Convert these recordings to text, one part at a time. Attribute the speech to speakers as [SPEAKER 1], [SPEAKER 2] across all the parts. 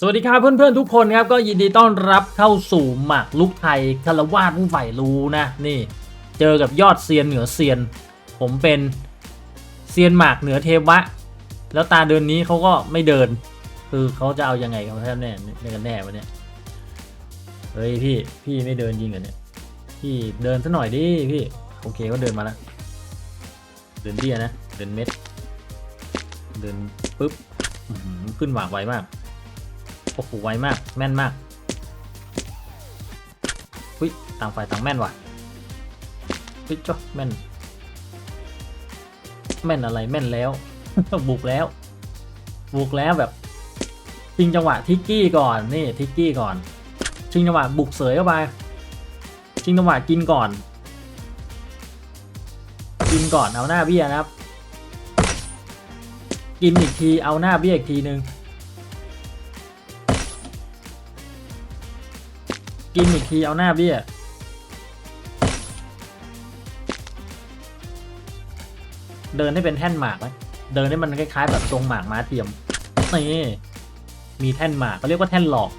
[SPEAKER 1] สวัสดีครับเพื่อนๆทุกคนครับก็ยินดีต้อนรับเข้าสู่หมากลุกไทยคารวาสผู้ใฝ่รู้นะนี่ เจอกับยอดเซียนเหนือเซียน ผมเป็นเซียนหมากเหนือเทวะ แล้วตาเดินนี้เขาก็ไม่เดิน คือเขาจะเอายังไงกันแน่แน่ในกันแน่วะเนี่ยเฮ้ยพี่พี่ไม่เดินจริงเหรอเนี่ยพี่เดินซะหน่อยดิพี่โอเคก็เดินมาแล้วเดินเบี้ยนะเดินเม็ด เดินปุ๊บขึ้นหวากไวมาก โอ้โหไวมาก แม่นมากหุ้ยต่างฝ่ายต่างแม่นว่ะหุ้ยจ้ะแม่น แม่นอะไรแม่นแล้ว บุกแล้ว บุกแล้วแบบชิงจังหวะทิกกี้ก่อนนี่ทิกกี้ก่อน ชิงจังหวะบุกเสยเข้าไปชิงจังหวะกินก่อน กินก่อนเอาหน้าเบี้ยนะครับ กินอีกทีเอาหน้าเบี้ยอีกทีนึง กินอีกทีเอาหน้าเบี้ย เดินให้เป็นแท่นหมากไหมเดินให้มันคล้ายๆ แบบทรงหมากม้าเทียมนี่มีแท่นหมากเขาเรียกว่าแท่นหลอก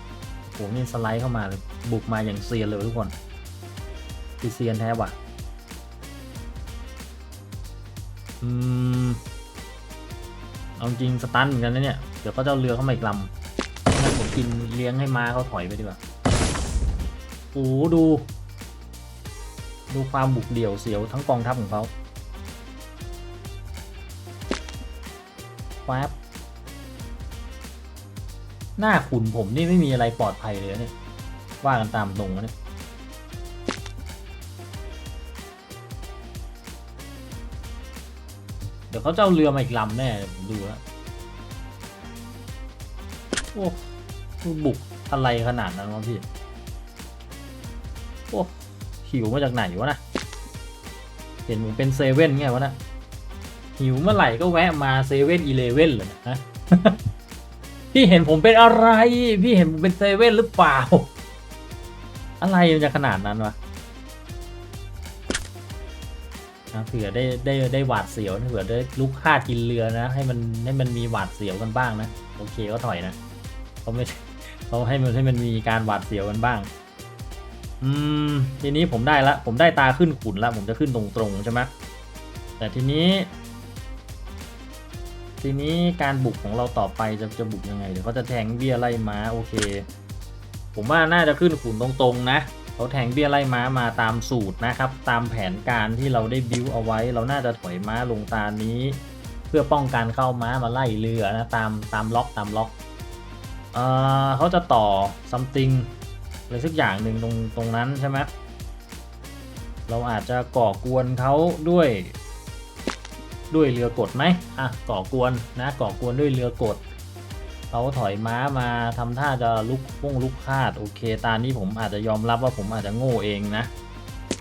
[SPEAKER 1] โหนี่สไลด์เข้ามาเลยบุกมาอย่างเซียนเลยทุกคนคือเซียนแท้ว่ะอืมเอาจริงสตันเหมือนกันนะเนี่ย เดี๋ยวเขาจะเอาเรือเข้ามาอีกลำงั้นผมกินเลี้ยงให้ม้าเขาถอยไปดีกว่า โอ้ดู ดูความบุกเดี่ยวเสียวทั้งกองทัพของเขาแวบหน้าขุนผมนี่ไม่มีอะไรปลอดภัยเลยเนี่ย ว่ากันตามตรงนะเนี่ยเดี๋ยวเขาจะเอาเรือมาอีกลำแน่ผมดูแล้วโอ้บุกอะไรขนาดนั้นวะพี่ หิวมาจากไหนวะนะเห็นผมเป็นเซเว่นไงวะนะหิวเมื่อไหร่ก็แวะมาเซเว่นอีเลเว่นเลยนะพี่เห็นผมเป็นอะไร พี่เห็นผมเป็นเซเว่นหรือเปล่า อะไรมันจะขนาดนั้นวะนะเผื่อได้ได้ได้หวาดเสียวนะเผื่อได้ลุกฆ่ากินเรือนะ ให้มันให้มันมีหวาดเสียวกันบ้างนะ โอเคก็ถอยนะเขาไม่เขาให้มันให้มันมีการหวาดเสียวกันบ้าง อืม ทีนี้ผมได้ละ ผมได้ตาขึ้นขุนละ ผมจะขึ้นตรงๆใช่ไหมแต่ทีนี้ ทีนี้การบุกของเราต่อไปจะจะบุกยังไง เดี๋ยวเขาจะแทงเบี้ยไล่ม้าโอเค ผมว่าน่าจะขึ้นขุนตรงๆนะเขาแทงเบี้ยไล่ม้ามาตามสูตรนะครับ ตามแผนการที่เราได้บิวเอาไว้ เราน่าจะถอยม้าลงตานี้ เพื่อป้องกันเข้าม้ามาไล่เรือนะตามตามล็อกตามล็อกเออเขาจะต่อ something อะไรสักอย่างหนึ่งตรงตรงนั้นใช่ไหมเราอาจจะก่อกวนเขาด้วย ด้วยเรือกดไหมอะก่อกวนนะก่อกวนด้วยเรือกดเขาถอยม้ามาทำท่าจะลุกพุ่งลุกคาดโอเค ตานี้ผมอาจจะยอมรับว่าผมอาจจะโง่เองนะ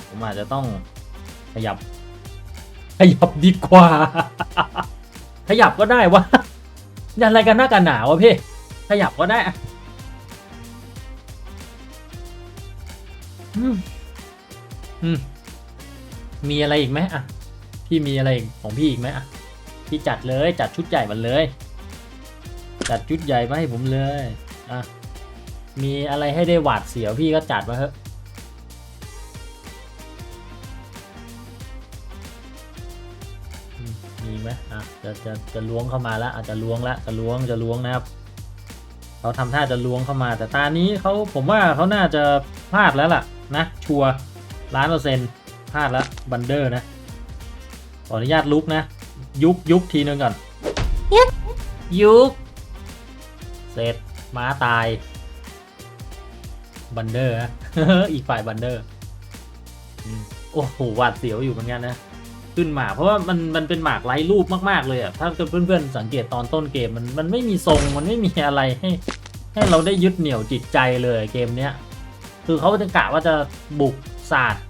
[SPEAKER 1] ผมอาจจะต้องขยับ ขยับดีกว่า ขยับก็ได้วะย่าอะไรกันหน้ากันหนาวะพี่ขยับก็ได้ อืมอืมมีอะไรอีกไหมอะ พี่มีอะไรของพี่อีกไหมอะ พี่จัดเลยจัดชุดใหญ่มาเลย จัดชุดใหญ่มาให้ผมเลย อะ มีอะไรให้ได้หวาดเสียวพี่ก็จัดมาเถอะมมีไหมอะ จะจะจะล้วงเข้ามาแล้วอาจจะล้วงละจะล้วงจะล้วงนะครับเขาทำท่าจะล้วงเข้ามา แต่ตานี้เขาผมว่าเขาน่าจะพลาดแล้วล่ะ นะ ชัวร์ล้านเปอร์เซ็นต์พลาดแล้วบันเดอร์นะ ขออนุญาตลุกนะ ยุกยุกทีนึงก่อน ยุกเสร็จม้าตาย บันเดอร์นะอีกฝ่ายบันเดอร์อืมโอ้โหหวาดเสียวอยู่เหมือนกันนะ ขึ้นหมากเพราะว่ามันมันเป็นหมากไร้รูปมากๆเลยอะถ้าเพื่อนๆสังเกตตอนต้นเกมมันมันไม่มีทรงมันไม่มีอะไรให้ให้เราได้ยึดเหนี่ยวจิตใจเลยเกมเนี้ย คือเขาจะกะว่าจะบุกศาสตร์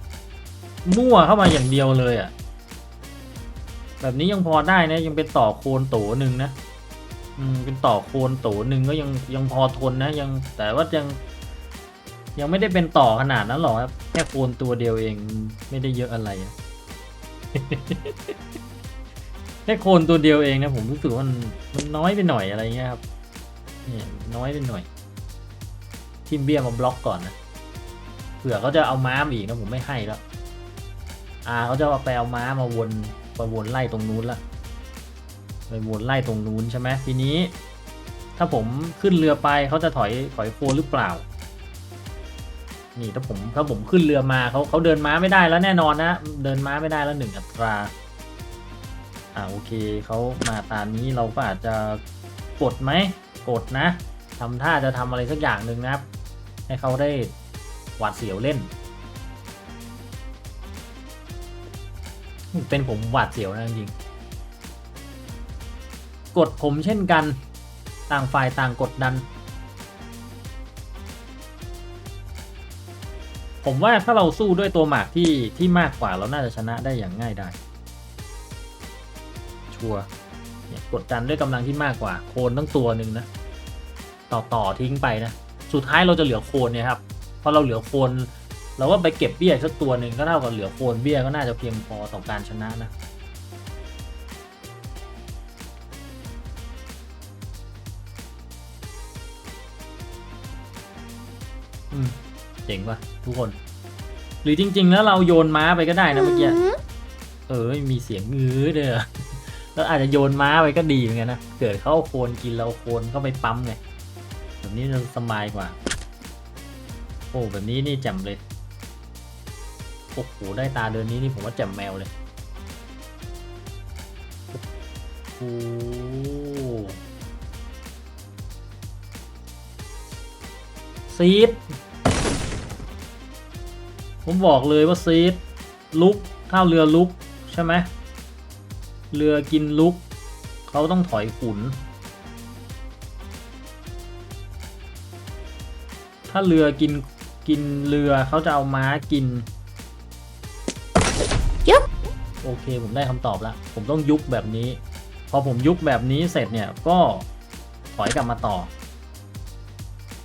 [SPEAKER 1] มั่วเข้ามาอย่างเดียวเลยอะ แบบนี้ยังพอได้นะ ยังเป็นต่อโคนโตหนึ่งนะ อืม เป็นต่อโคนโตหนึ่งก็ยังยังพอทนนะ ยังแต่ว่ายัง ยังไม่ได้เป็นต่อขนาดนั้นหรอกครับ แค่โคนตัวเดียวเองไม่ได้เยอะอะไระแค่โคนตัวเดียวเองนะผมรู้สึกว่ามันมันน้อยไปหน่อยอะไรเงี้ยครับเนี่ยน้อยไปหน่อยทิมเบี้ยมาบล็อกก่อนนะ ผื่อเขาจะเอาม้ามาอีกนะผมไม่ให้แล้วอาเขาจะเอาไปเอาม้ามาวนมาวนไล่ตรงนู้นละไปวนไล่ตรงนู้นใช่ไหมทีนี้ ถ้าผมขึ้นเรือไปเขาจะถอยถอยโคหรือเปล่า นี่ถ้าผมถ้าผมขึ้นเรือมาเขาเขาเดินม้าไม่ได้แล้วแน่นอนนะเดินม้าไม่ได้แล้วหนึ่งอัตราอ่าโอเคเขามาตามนี้เราก็อาจจะกดไหมกดนะทำท่าจะทำอะไรสักอย่างหนึ่งนะครับ ให้เขาได้ หวาดเสียวเล่น เป็นผมหวาดเสียวนะจริงกดผมเช่นกัน ต่างฝ่ายต่างกดดัน ผมว่าถ้าเราสู้ด้วยตัวหมากที่ที่มากกว่าเราน่าจะชนะได้อย่างง่ายได้ ชัวร์กดดันด้วยกำลังที่มากกว่า โคนตั้งตัวหนึ่งนะ ต่อต่อทิ้งไปนะ สุดท้ายเราจะเหลือโคนเนี่ยครับ อเราเหลือโคนเราก็ไปเก็บเบี้ยอีกสักตัวหนึ่งก็เท่ากับเหลือโคนเบี้ยก็น่าจะเพียงพอต่อการชนะนะอืมเจ๋งว่ะทุกคน หรือจริง ๆ แล้วเราโยนม้าไปก็ได้นะเมื่อกี้เออมีเสียงงื้อเด้อแล้วอาจจะโยนม้าไปก็ดีเหมือนกันนะ เกิดเขาเอาโคนกินเราโคนเข้าไปปั๊มไงแบบนี้จะสบายกว่าโอ้แบบนี้นี่แจ่มเลยโอ้โหได้ตาเดินนี้นี่ผมว่าแจ่มแมวเลยโอ้โหซีดผมบอกเลยว่าซีดลุกข้าเรือลุกใช่ไหมเรือกินลุก เขาต้องถอยขุน ถ้าเรือกิน กินเรือเขาจะเอาม้ากิน
[SPEAKER 2] ยุบ
[SPEAKER 1] โอเค ผมได้คำตอบแล้ว ผมต้องยุบแบบนี้ พอผมยุบแบบนี้เสร็จเนี่ยก็ถอยกลับมาต่อ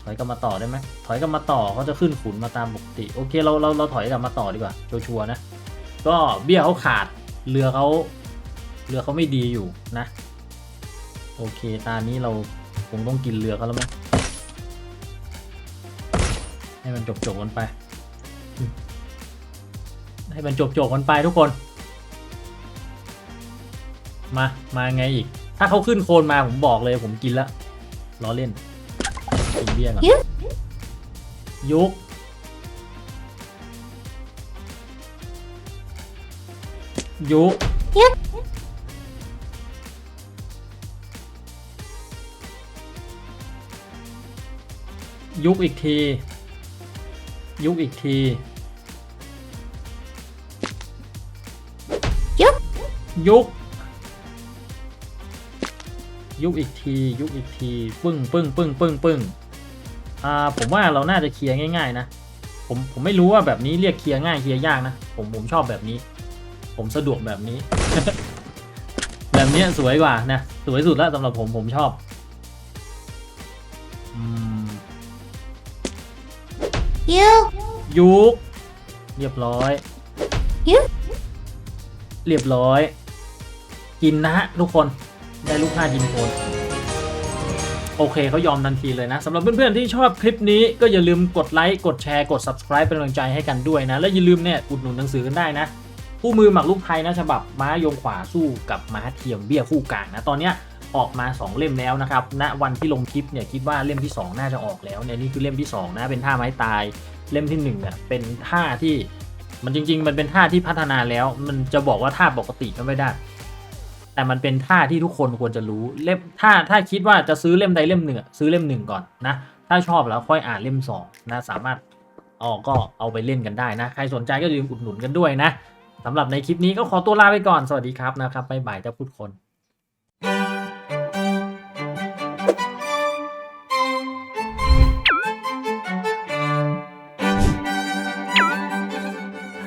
[SPEAKER 1] ถอยกลับมาต่อได้ไหมถอยกลับมาต่อเขาจะขึ้นขุนมาตามปกติ โอเคเราเราเราถอยกลับมาต่อดีกว่าชัวร์ๆนะ ก็เบี้ยเขาขาดเรือเขาเรือเขาไม่ดีอยู่นะ โอเค ตานี้เราคงต้องกินเรือเขาแล้วมั้ง ให้มันจบจบๆกันไปอืมให้มันจบจบๆกันไปทุกคน มา มาไงอีก ถ้าเขาขึ้นโคนมาผมบอกเลยผมกินแล้วล้อเล่นกินเบี้ยก่อน
[SPEAKER 2] ยุบ
[SPEAKER 1] ยุกยุก
[SPEAKER 2] ยุบ
[SPEAKER 1] ยุกอีกที ยุกอีกที
[SPEAKER 2] ยุบ
[SPEAKER 1] ยุก ยุกอีกที ยุกอีกที ปึ้งปึ้งปึ้งปึ้งปึ้งอ่า ผมว่าเราน่าจะเคลียร์ง่าย ๆ นะ ผม ผมไม่รู้ว่าแบบนี้เรียกเคลียร์ง่ายเคลียร์ยากนะ ผม ผมชอบแบบนี้ ผมสะดวกแบบนี้ แบบเนี้ยสวยกว่านะ สวยสุดแล้วสำหรับผม ผมชอบ
[SPEAKER 2] ยุบ
[SPEAKER 1] ยุกเรียบร้อย
[SPEAKER 2] ยุบ
[SPEAKER 1] เรียบร้อย กินนะฮะทุกคนได้ลูกค้ากินโคนโอเคเขายอมทันทีเลยนะสำหรับเพื่อนๆที่ชอบคลิปนี้ก็อย่าลืมกดไลค์กดแชร์กด subscribe เป็นกำลังใจให้กันด้วยนะ และอย่าลืมเนี่ยอุดหนุนหนังสือกันได้นะ คู่มือหมักลูกไทยนะฉบับม้าโยงขวาสู้กับม้าเทียมเบี้ยคู่กลางนะตอนเนี้ย ออกมา 2 เล่มแล้วนะครับณวันที่ลงคลิปเนี่ยคิดว่าเล่มที่ 2 น่าจะออกแล้วเนี่ยนี่คือเล่มที่ 2 นะเป็นท่าไม้ตายเล่มที่1เนี่ยเป็นท่าที่มันจริง ๆ มันเป็นท่าที่พัฒนาแล้ว มันจะบอกว่าท่าปกติก็ไม่ได้ แต่มันเป็นท่าที่ทุกคนควรจะรู้เล่มถ้าถ้าคิดว่าจะซื้อเล่มใดเล่มหนึ่งซื้อเล่มหนึ่งก่อนนะถ้าชอบแล้วค่อยอ่านเล่มสองนะสามารถออกก็เอาไปเล่นกันได้นะ ใครสนใจก็อย่าลืมอุดหนุนกันด้วยนะสำหรับในคลิปนี้ก็ขอตัวลาไปก่อน สวัสดีครับนะครับบ๊ายบายเจ้าพูดคน